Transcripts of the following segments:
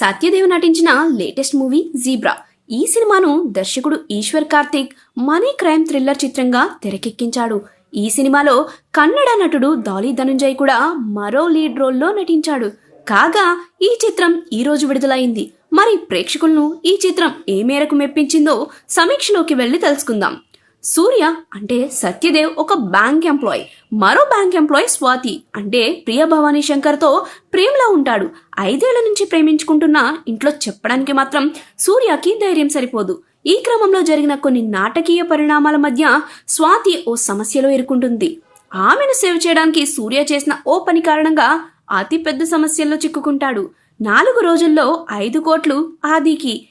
సత్యదేవ్ నటించిన latest movie zebra. ఈ సినిమాను దర్శకుడు Eshwar Karthik money crime thriller చిత్రంగా తెరకెక్కించాడు. ఈ సినిమాలో కన్నడ నటుడు దాలి ధనుంజయ్ కూడా మరో లీడ్ రోల్లో నటించాడు. కాగా ఈ చిత్రం ఈ రోజు విడుదలైంది. మరి ప్రేక్షకులను ఈ చిత్రం ఏ మేరకు మెప్పించిందో సమీక్షలోకి వెళ్ళి తెలుసుకుందాం. సూర్య అంటే సత్యదేవ్ ఒక బ్యాంక్ ఎంప్లాయ్. మరో బ్యాంక్ ఎంప్లాయ్ స్వాతి అంటే ప్రియ భవానీ శంకర్తో ప్రేమలో ఉంటాడు. ఐదేళ్ళ నుంచి ప్రేమించుకుంటున్న ఇంట్లో చెప్పడానికి మాత్రం సూర్యకి ధైర్యం సరిపోదు. ఈ క్రమంలో జరిగిన కొన్ని నాటకీయ పరిణామాల మధ్య స్వాతి ఓ సమస్యలో ఇరుక్కుంటుంది ఆమెను సేవ్ చేయడానికి సూర్య చేసిన ఓ పని కారణంగా అతి పెద్ద సమస్యల్లో చిక్కుకుంటాడు. నాలుగు రోజుల్లో ఐదు కోట్లు ఆదికి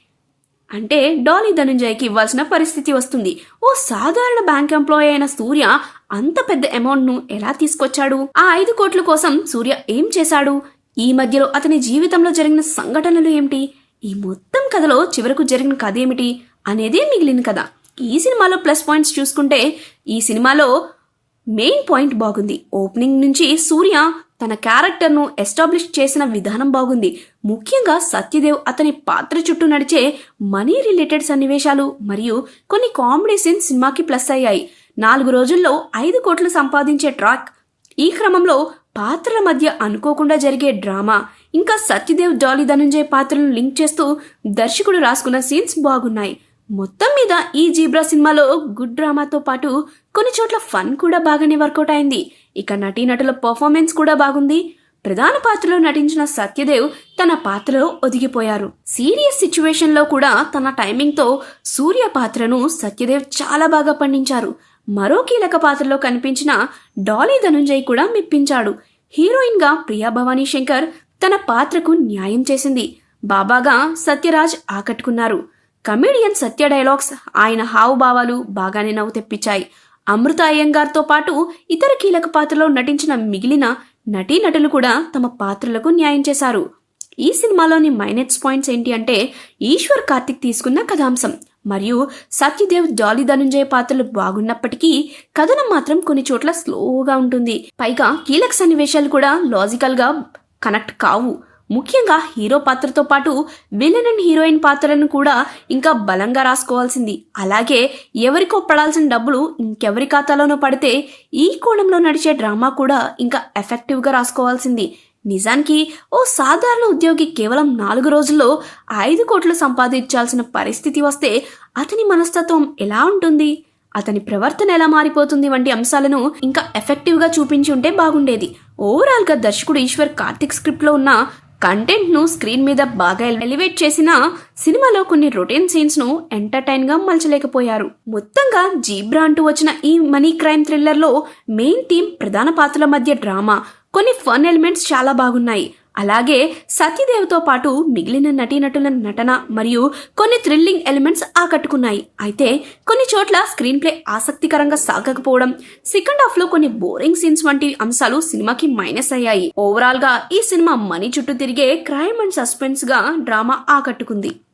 అంటే డాలీ ధనుంజయ్కి ఇవ్వాల్సిన పరిస్థితి వస్తుంది. ఓ సాధారణ బ్యాంక్ ఎంప్లాయీ అయిన సూర్య అంత పెద్ద అమౌంట్ను ఎలా తీసుకొచ్చాడు? ఆ ఐదు కోట్ల కోసం సూర్య ఏం చేశాడు? ఈ మధ్యలో అతని జీవితంలో జరిగిన సంఘటనలు ఏమిటి? ఈ మొత్తం కథలో చివరకు జరిగిన కథ ఏమిటి అనేదే మిగిలిన కథ. ఈ సినిమాలో ప్లస్ పాయింట్స్ చూసుకుంటే ఈ సినిమాలో మెయిన్ పాయింట్ బాగుంది. ఓపెనింగ్ నుంచి సూర్య తన క్యారెక్టర్ను ఎస్టాబ్లిష్ చేసిన విధానం బాగుంది. ముఖ్యంగా సత్యదేవ్ అతని పాత్ర చుట్టూ నడిచే మనీ రిలేటెడ్ సన్నివేశాలు మరియు కొన్ని కామెడీ సీన్స్ సినిమాకి ప్లస్ అయ్యాయి. నాలుగు రోజుల్లో ఐదు కోట్లు సంపాదించే ట్రాక్ ఈ క్రమంలో పాత్రల మధ్య అనుకోకుండా జరిగే డ్రామా. ఇంకా సత్యదేవ్ డాలీ ధనుంజయ్ పాత్రలను లింక్ చేస్తూ దర్శకుడు రాసుకున్న సీన్స్ బాగున్నాయి. మొత్తం మీద ఈ జీబ్రా సినిమాలో గుడ్ డ్రామాతో పాటు కొన్ని చోట్ల ఫన్ కూడా బాగానే వర్కౌట్ అయింది. ఇక నటీనటుల పర్ఫార్మెన్స్ కూడా బాగుంది. ప్రధాన పాత్రలో నటించిన సత్యదేవ్ తన పాత్రలో ఒదిగిపోయారు. సీరియస్ సిచ్యువేషన్లో కూడా తన టైమింగ్తో సూర్య పాత్రను సత్యదేవ్ చాలా బాగా పండించారు. మరో కీలక పాత్రలో కనిపించిన డాలీ ధనుంజయ్ కూడా మెప్పించాడు. హీరోయిన్గా ప్రియా భవానీ శంకర్ తన పాత్రకు న్యాయం చేసింది. బాబాగా సత్యరాజ్ ఆకట్టుకున్నారు. కమెడియన్ సత్య డైలాగ్స్ ఆయన హావభావాలు బాగానే నవ్వు తెప్పించాయి. అమృత అయ్యంగార్తో పాటు ఇతర కీలక పాత్రలో నటించిన మిగిలిన నటీనటులు కూడా తమ పాత్రలకు న్యాయం చేశారు. ఈ సినిమాలోని మైనస్ పాయింట్స్ ఏంటి అంటే ఈశ్వర్ కార్తిక్ తీసుకున్న కథాంశం మరియు సత్యదేవ్ జాలి ధనుంజయ పాత్రలు బాగున్నప్పటికీ కథనం మాత్రం కొన్ని చోట్ల స్లోగా ఉంటుంది. పైగా కీలక సన్నివేశాలు కూడా లాజికల్గా కనెక్ట్ కావు. ముఖ్యంగా హీరో పాత్రతో పాటు విలన్ అండ్ హీరోయిన్ పాత్రలను కూడా ఇంకా బలంగా రాసుకోవాల్సింది. అలాగే ఎవరికో పడాల్సిన డబ్బులు ఇంకెవరి ఖాతాలోనో పడితే ఈ కోణంలో నడిచే డ్రామా కూడా ఇంకా ఎఫెక్టివ్గా రాసుకోవాల్సింది. నిజానికి ఓ సాధారణ ఉద్యోగి కేవలం నాలుగు రోజుల్లో ఐదు కోట్లు సంపాదించాల్సిన పరిస్థితి వస్తే అతని మనస్తత్వం ఎలా ఉంటుంది? అతని ప్రవర్తన ఎలా మారిపోతుంది వంటి అంశాలను ఇంకా ఎఫెక్టివ్గా చూపించి ఉంటే బాగుండేది. ఓవరాల్గా దర్శకుడు ఈశ్వర్ కార్తిక్ స్క్రిప్ట్లో ఉన్న కంటెంట్ను స్క్రీన్ మీద బాగా ఎలివేట్ చేసిన సినిమాలో కొన్ని రొటీన్ సీన్స్ను ఎంటర్టైన్గా మలచలేకపోయారు. మొత్తంగా జీబ్రా అంటూ వచ్చిన ఈ మనీ క్రైమ్ థ్రిల్లర్లో మెయిన్ థీమ్ ప్రధాన పాత్రల మధ్య డ్రామా. కొన్ని ఫన్ ఎలిమెంట్స్ చాలా బాగున్నాయి. అలాగే సత్యదేవ్తో పాటు మిగిలిన నటీనటుల నటన మరియు కొన్ని థ్రిల్లింగ్ ఎలిమెంట్స్ ఆకట్టుకున్నాయి. అయితే కొన్ని చోట్ల స్క్రీన్ ప్లే ఆసక్తికరంగా సాగకపోవడం సెకండ్ హాఫ్లో కొన్ని బోరింగ్ సీన్స్ వంటి అంశాలు సినిమాకి మైనస్ అయ్యాయి. ఓవరాల్గా ఈ సినిమా మనీ చుట్టూ తిరిగే క్రైమ్ అండ్ సస్పెన్స్గా డ్రామా ఆకట్టుకుంది.